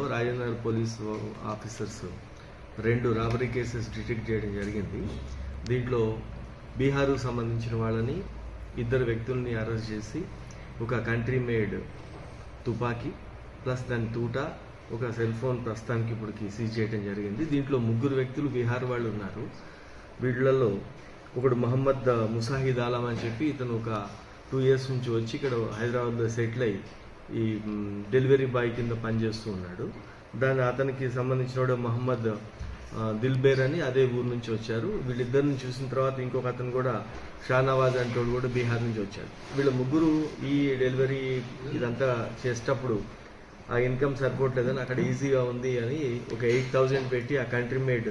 Rajendra police officers రెండు robbery cases detect చేయడం జరిగింది. దీంట్లో బీహార్కు సంబంధించిన వాళ్ళని ఇద్దరు వ్యక్తుల్ని అరెస్ట్ చేసి ఒక కంట్రీ మేడ్ తుపాకీ ప్లస్ దాని తూట ఒక సెల్ ఫోన్ ప్రస్తుతానికి ఇప్పటికి సీజ్ చేయడం జరిగింది. దీంట్లో ముగ్గురు వ్యక్తులు బీహార్ వాళ్ళు ఉన్నారు. వీళ్ళల్లో ఒకడు మహమ్మద్ ముసాహిద్ ఆలం అని చెప్పి ఇతను ఒక టూ ఇయర్స్ నుంచి వచ్చి ఇక్కడ హైదరాబాద్లో సెటిల్ అయ్యి ఈ డెలివరీ బాయ్ కింద పనిచేస్తూ ఉన్నాడు. దాని అతనికి సంబంధించిన వాడు మహమ్మద్ దిల్బేర్ అని అదే ఊరు నుంచి వచ్చారు. వీళ్ళిద్దరిని చూసిన తర్వాత ఇంకొక అతను కూడా షానవాజ్ అంటే కూడా బీహార్ నుంచి వచ్చాడు వీళ్ళ ముగ్గురు ఈ డెలివరీ ఇదంతా చేసేటప్పుడు ఆ ఇన్కమ్ సరిపోవట్లేదని అక్కడ ఈజీగా ఉంది అని ఒక ఎయిట్ థౌజండ్ పెట్టి ఆ కంట్రీ మేడ్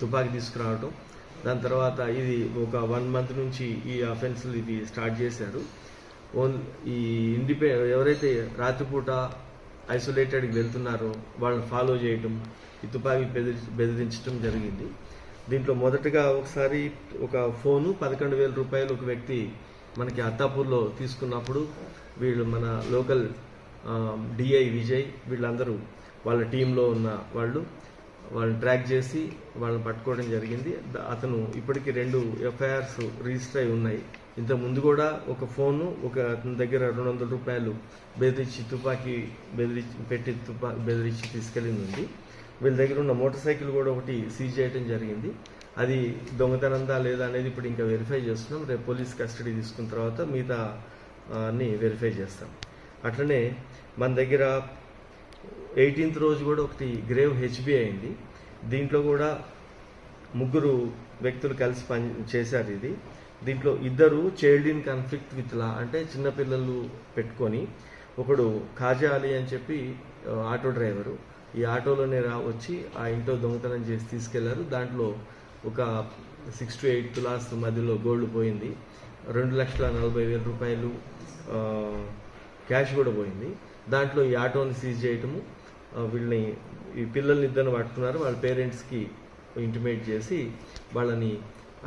తుపాకీ తీసుకురావటం. దాని తర్వాత ఇది ఒక వన్ మంత్ నుంచి ఈ అఫెన్స్లు ఇది స్టార్ట్ చేశారు. ఓన్ ఈ ఇండిపె ఎవరైతే రాత్రిపూట ఐసోలేటెడ్కి వెళ్తున్నారో వాళ్ళని ఫాలో చేయటం ఈ తుపాకీ బెదిరి బెదిరించడం జరిగింది. దీంట్లో మొదటగా ఒకసారి ఒక ఫోను పదకొండు వేల రూపాయలు ఒక వ్యక్తి మనకి అత్తాపూర్లో తీసుకున్నప్పుడు వీళ్ళు మన లోకల్ డిఐ విజయ్ వీళ్ళందరూ వాళ్ళ టీంలో ఉన్న వాళ్ళు వాళ్ళని ట్రాక్ చేసి వాళ్ళని పట్టుకోవడం జరిగింది. అతను ఇప్పటికీ రెండు ఎఫ్ఐఆర్స్ రిజిస్టర్ అయి ఉన్నాయి. ఇంతకు ముందు కూడా ఒక ఫోను ఒక అతని దగ్గర రెండు వందల రూపాయలు బెదిరించి తుపాకీ బెదిరించి పెట్టి తుపా బెదిరించి తీసుకెళ్ళింది వీళ్ళ దగ్గర ఉన్న మోటార్ సైకిల్ కూడా ఒకటి సీజ్ చేయడం జరిగింది. అది దొంగతనందా లేదా అనేది ఇప్పుడు ఇంకా వెరిఫై చేస్తున్నాం. రేపు పోలీస్ కస్టడీ తీసుకున్న తర్వాత మిగతా అన్ని వెరిఫై చేస్తాం. అట్లనే మన దగ్గర ఎయిటీన్త్ రోజు కూడా ఒకటి గ్రేవ్ హెచ్బి అయింది. దీంట్లో కూడా ముగ్గురు వ్యక్తులు కలిసి పని చేశారు ఇది. దీంట్లో ఇద్దరు child in conflict with law అంటే చిన్నపిల్లలు పెట్టుకొని ఒకడు ఖాజా అలీ అని చెప్పి ఆటో డ్రైవరు ఈ ఆటోలోనే రా వచ్చి ఆ ఇంట్లో దొంగతనం చేసి తీసుకెళ్ళారు. దాంట్లో ఒక సిక్స్ టు ఎయిట్ తులాస్ మధ్యలో గోల్డ్ పోయింది. రెండు లక్షల నలభై వేల రూపాయలు క్యాష్ కూడా పోయింది. దాంట్లో ఈ ఆటోని సీజ్ చేయటము వీళ్ళని ఈ పిల్లల్ని ఇద్దరిని పట్టుకున్నారు. వాళ్ళ పేరెంట్స్కి ఇంటిమేట్ చేసి వాళ్ళని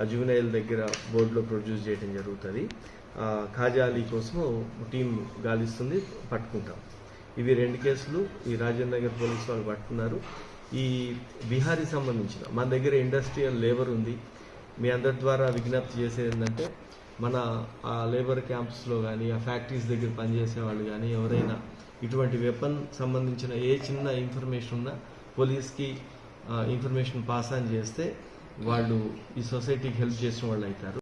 ఆ దగ్గర బోర్డులో ప్రొడ్యూస్ చేయడం జరుగుతుంది. ఖాజా అలీ కోసం టీం గాలిస్తుంది పట్టుకుంటాం. ఇవి రెండు కేసులు ఈ రాజేంద్ర నగర్ పోలీస్ వాళ్ళు పట్టుకున్నారు. ఈ బీహారీ సంబంధించిన మన దగ్గర ఇండస్ట్రియల్ లేబర్ ఉంది. మీ అందరి ద్వారా విజ్ఞప్తి చేసేది ఏంటంటే మన ఆ లేబర్ క్యాంప్స్లో కానీ ఆ ఫ్యాక్టరీస్ దగ్గర పనిచేసే వాళ్ళు కానీ ఎవరైనా ఇటువంటి వెపన్ సంబంధించిన ఏ చిన్న ఇన్ఫర్మేషన్ ఉన్నా పోలీస్కి ఇన్ఫర్మేషన్ పాస్ ఆన్ చేస్తే వాళ్ళు ఈ సొసైటీకి హెల్ప్ చేసిన వాళ్ళు అవుతారు